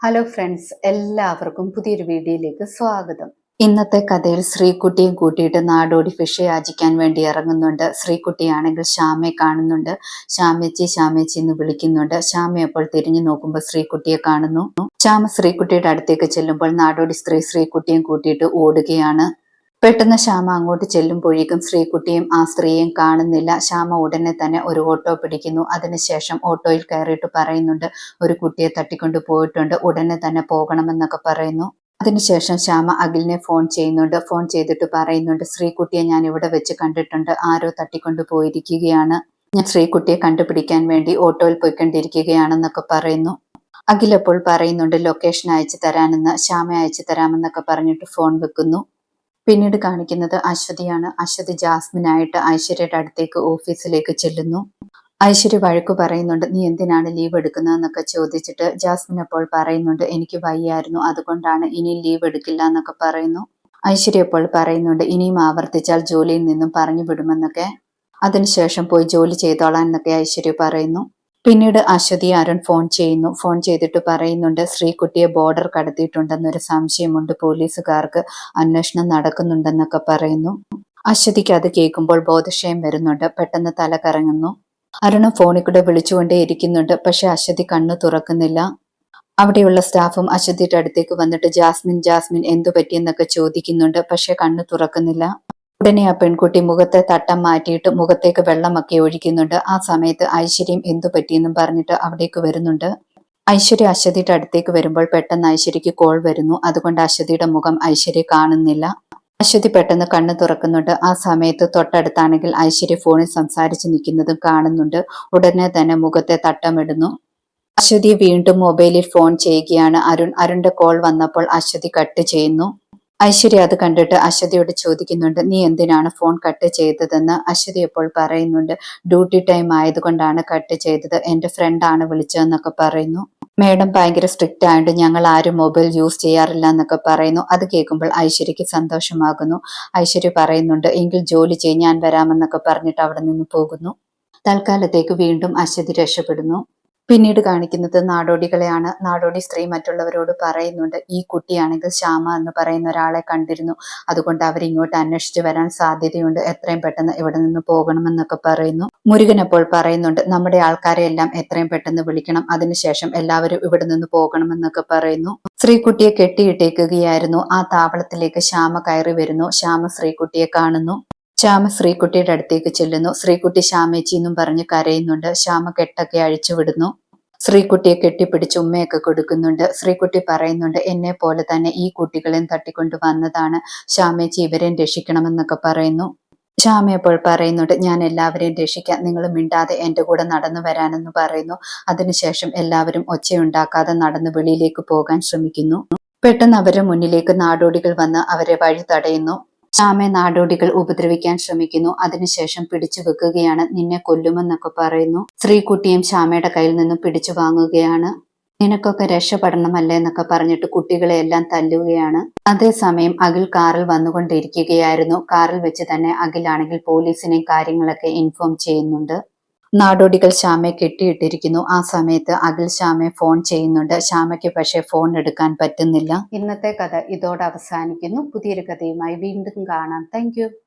Hello friends എല്ലാവർക്കും പുതിയൊരു വീഡിയോയിലേക്ക് സ്വാഗതം. ഇന്നത്തെ കഥയിൽ ശ്രീകുട്ടിയും കൂട്ടിയിട്ട് നാടോടി ഫിഷ് യാചിക്കാൻ വേണ്ടി ഇറങ്ങുന്നുണ്ട്. ശ്രീകുട്ടിയാണെങ്കിൽ ശ്യാമയെ കാണുന്നുണ്ട്. ശ്യാമേച്ചി ശ്യാമേച്ചി എന്ന് വിളിക്കുന്നുണ്ട്. ശ്യാമ അപ്പോൾ തിരിഞ്ഞു നോക്കുമ്പോൾ ശ്രീകുട്ടിയെ കാണുന്നു. ശ്യാമ ശ്രീകുട്ടിയുടെ അടുത്തേക്ക് ചെല്ലുമ്പോൾ നാടോടി സ്ത്രീ ശ്രീകുട്ടിയും കൂട്ടിയിട്ട് ഓടുകയാണ്. പെട്ടെന്ന് ശ്യാമ അങ്ങോട്ട് ചെല്ലുമ്പോഴേക്കും ശ്രീകുട്ടിയും ആ സ്ത്രീയും കാണുന്നില്ല. ശ്യാമ ഉടനെ തന്നെ ഒരു ഓട്ടോ പിടിക്കുന്നു. അതിനുശേഷം ഓട്ടോയിൽ കയറിയിട്ട് പറയുന്നുണ്ട് ഒരു കുട്ടിയെ തട്ടിക്കൊണ്ട് പോയിട്ടുണ്ട്. ഉടനെ തന്നെ പോകണമെന്നൊക്കെ പറയുന്നു. അതിനുശേഷം ശ്യാമ അഖിലിനെ ഫോൺ ചെയ്യുന്നുണ്ട്. ഫോൺ ചെയ്തിട്ട് പറയുന്നുണ്ട് ശ്രീകുട്ടിയെ ഞാൻ ഇവിടെ വെച്ച് കണ്ടിട്ടുണ്ട്. ആരോ തട്ടിക്കൊണ്ട് പോയിരിക്കുകയാണ്. ഞാൻ ശ്രീകുട്ടിയെ കണ്ടുപിടിക്കാൻ വേണ്ടി ഓട്ടോയിൽ പോയിക്കൊണ്ടിരിക്കുകയാണെന്നൊക്കെ പറയുന്നു. അഖിൽ അപ്പോൾ പറയുന്നുണ്ട് ലൊക്കേഷൻ അയച്ചു തരാനെന്ന്. ശ്യാമ അയച്ചു തരാമെന്നൊക്കെ പറഞ്ഞിട്ട് ഫോൺ വെക്കുന്നു. പിന്നീട് കാണിക്കുന്നത് അശ്വതിയാണ്. അശ്വതി ജാസ്മിനായിട്ട് ഐശ്വര്യയുടെ അടുത്തേക്ക് ഓഫീസിലേക്ക് ചെല്ലുന്നു. ഐശ്വര്യ വഴക്കു പറയുന്നുണ്ട് നീ എന്തിനാണ് ലീവ് എടുക്കുന്നതെന്നൊക്കെ ചോദിച്ചിട്ട് ജാസ്മിൻ അപ്പോൾ പറയുന്നുണ്ട് എനിക്ക് വയ്യായിരുന്നു അതുകൊണ്ടാണ് ഇനി ലീവ് എടുക്കില്ല എന്നൊക്കെ പറയുന്നു. ഐശ്വര്യ അപ്പോൾ പറയുന്നുണ്ട് ഇനിയും ആവർത്തിച്ചാൽ ജോലിയിൽ നിന്നും പറഞ്ഞു വിടുമെന്നൊക്കെ. അതിനുശേഷം പോയി ജോലി ചെയ്തോളാൻ എന്നൊക്കെ ഐശ്വര്യ പറയുന്നു. പിന്നീട് അശ്വതി അരുൺ ഫോൺ ചെയ്യുന്നു. ഫോൺ ചെയ്തിട്ട് പറയുന്നുണ്ട് ശ്രീകുട്ടിയെ ബോർഡർ കടത്തിയിട്ടുണ്ടെന്നൊരു സംശയമുണ്ട്. പോലീസുകാർക്ക് അന്വേഷണം നടക്കുന്നുണ്ടെന്നൊക്കെ പറയുന്നു. അശ്വതിക്ക് അത് കേൾക്കുമ്പോൾ ബോധക്ഷയം വരുന്നുണ്ട്. പെട്ടെന്ന് തല കറങ്ങുന്നു. അരുണ ഫോണിൽ കൂടെ വിളിച്ചുകൊണ്ടേ ഇരിക്കുന്നുണ്ട്. പക്ഷെ അശ്വതി കണ്ണു തുറക്കുന്നില്ല. അവിടെയുള്ള സ്റ്റാഫും അശ്വതിയുടെ അടുത്തേക്ക് വന്നിട്ട് ജാസ്മിൻ ജാസ്മിൻ എന്തു പറ്റിയെന്നൊക്കെ ചോദിക്കുന്നുണ്ട്. പക്ഷെ കണ്ണു തുറക്കുന്നില്ല. ഉടനെ ആ പെൺകുട്ടി മുഖത്തെ തട്ടം മാറ്റിയിട്ട് മുഖത്തേക്ക് വെള്ളമൊക്കെ ഒഴിക്കുന്നുണ്ട്. ആ സമയത്ത് ഐശ്വര്യം എന്തു പറ്റിയെന്നും പറഞ്ഞിട്ട് അവിടേക്ക് വരുന്നുണ്ട്. ഐശ്വര്യ അശ്വതിയുടെ അടുത്തേക്ക് വരുമ്പോൾ പെട്ടെന്ന് ഐശ്വര്യക്ക് കോൾ വരുന്നു. അതുകൊണ്ട് അശ്വതിയുടെ മുഖം ഐശ്വര്യ കാണുന്നില്ല. അശ്വതി പെട്ടെന്ന് കണ്ണ് തുറക്കുന്നുണ്ട്. ആ സമയത്ത് തൊട്ടടുത്താണെങ്കിൽ ഐശ്വര്യ ഫോണിൽ സംസാരിച്ച് നിൽക്കുന്നതും കാണുന്നുണ്ട്. ഉടനെ തന്നെ മുഖത്തെ തട്ടമിടുന്നു. അശ്വതി വീണ്ടും മൊബൈലിൽ ഫോൺ ചെയ്യുകയാണ്. അരുൺ അരുണിന്റെ കോൾ വന്നപ്പോൾ അശ്വതി കട്ട് ചെയ്യുന്നു. ഐശ്വര്യ അത് കണ്ടിട്ട് അശ്വതിയോട് ചോദിക്കുന്നുണ്ട് നീ എന്തിനാണ് ഫോൺ കട്ട് ചെയ്തതെന്ന്? അശ്വതി ഇപ്പോൾ പറയുന്നുണ്ട് ഡ്യൂട്ടി ടൈം ആയതുകൊണ്ടാണ് കട്ട് ചെയ്തത്. എന്റെ ഫ്രണ്ടാണ് വിളിച്ചതെന്നൊക്കെ പറയുന്നു. മേഡം ഭയങ്കര സ്ട്രിക്റ്റ് ആയതുകൊണ്ട് ഞങ്ങൾ ആരും മൊബൈൽ യൂസ് ചെയ്യാറില്ല എന്നൊക്കെ പറയുന്നു. അത് കേൾക്കുമ്പോൾ ഐശ്വര്യക്ക് സന്തോഷമാകുന്നു. ഐശ്വര്യ പറയുന്നുണ്ട് എങ്കിൽ ജോലി ചെയ്യാൻ വരാമെന്നൊക്കെ പറഞ്ഞിട്ട് അവിടെ നിന്ന് പോകുന്നു. തൽക്കാലത്തേക്ക് വീണ്ടും അശ്വതി രക്ഷപ്പെടുന്നു. പിന്നീട് കാണിക്കുന്നത് നാടോടികളെയാണ്. നാടോടി സ്ത്രീ മറ്റുള്ളവരോട് പറയുന്നുണ്ട് ഈ കുട്ടിയാണെങ്കിൽ ശ്യാമ എന്ന് പറയുന്ന ഒരാളെ കണ്ടിരുന്നു. അതുകൊണ്ട് അവരിങ്ങോട്ട് അന്വേഷിച്ച് വരാൻ സാധ്യതയുണ്ട്. എത്രയും പെട്ടെന്ന് ഇവിടെ നിന്ന് പോകണമെന്നൊക്കെ പറയുന്നു. മുരുകൻ അപ്പോൾ പറയുന്നുണ്ട് നമ്മുടെ ആൾക്കാരെ എല്ലാം എത്രയും പെട്ടെന്ന് വിളിക്കണം. അതിനുശേഷം എല്ലാവരും ഇവിടെ നിന്ന് പോകണമെന്നൊക്കെ പറയുന്നു. ശ്രീകുട്ടിയെ കെട്ടിയിട്ടേക്കുകയായിരുന്നു. ആ താവളത്തിലേക്ക് ശ്യാമ കയറി വരുന്നു. ശ്യാമ ശ്രീകുട്ടിയെ കാണുന്നു. ശ്യാമ ശ്രീകുട്ടിയുടെ അടുത്തേക്ക് ചെല്ലുന്നു. ശ്രീകുട്ടി ശ്യാമേച്ചി എന്നും പറഞ്ഞ് കരയുന്നുണ്ട്. ശ്യാമ കെട്ടൊക്കെ അഴിച്ചു വിടുന്നു. ശ്രീകുട്ടിയെ കെട്ടിപ്പിടിച്ച് ഉമ്മയൊക്കെ കൊടുക്കുന്നുണ്ട്. ശ്രീകുട്ടി പറയുന്നുണ്ട് എന്നെ പോലെ തന്നെ ഈ കുട്ടികളെയും തട്ടിക്കൊണ്ട് വന്നതാണ് ശ്യാമേച്ചി. ഇവരെയും രക്ഷിക്കണമെന്നൊക്കെ പറയുന്നു. ശ്യാമ പറയുന്നുണ്ട് ഞാൻ എല്ലാവരെയും രക്ഷിക്കാം. നിങ്ങൾ മിണ്ടാതെ എന്റെ കൂടെ നടന്നു വരാനെന്ന് പറയുന്നു. അതിനുശേഷം എല്ലാവരും ഒച്ചയുണ്ടാക്കാതെ നടന്ന് വെളിയിലേക്ക് പോകാൻ ശ്രമിക്കുന്നു. പെട്ടെന്ന് അവരുടെ മുന്നിലേക്ക് നാടോടികൾ വന്ന് അവരെ വഴി തടയുന്നു ശ്യാമെ നാടോടികൾ ഉപദ്രവിക്കാൻ ശ്രമിക്കുന്നു. അതിനുശേഷം പിടിച്ചു വെക്കുകയാണ്. നിന്നെ കൊല്ലുമെന്നൊക്കെ പറയുന്നു. സ്ത്രീകുട്ടിയും ശ്യാമയുടെ കയ്യിൽ നിന്നും പിടിച്ചു വാങ്ങുകയാണ്. നിനക്കൊക്കെ രക്ഷപ്പെടണമല്ലേ എന്നൊക്കെ പറഞ്ഞിട്ട് കുട്ടികളെ എല്ലാം തല്ലുകയാണ്. അതേസമയം അഖിൽ കാറിൽ വന്നുകൊണ്ടിരിക്കുകയായിരുന്നു. കാറിൽ വെച്ച് തന്നെ അഖിലാണെങ്കിൽ പോലീസിനെയും കാര്യങ്ങളൊക്കെ ഇൻഫോം ചെയ്യുന്നുണ്ട്. നാടോടികൾ ശ്യാമയെ കെട്ടിയിട്ടിരിക്കുന്നു. ആ സമയത്ത് അഖിൽ ശ്യാമയെ ഫോൺ ചെയ്യുന്നുണ്ട്. ശ്യാമയ്ക്ക് പക്ഷേ ഫോൺ എടുക്കാൻ പറ്റുന്നില്ല. ഇന്നത്തെ കഥ ഇതോടെ അവസാനിക്കുന്നു. പുതിയൊരു കഥയുമായി വീണ്ടും കാണാം. താങ്ക്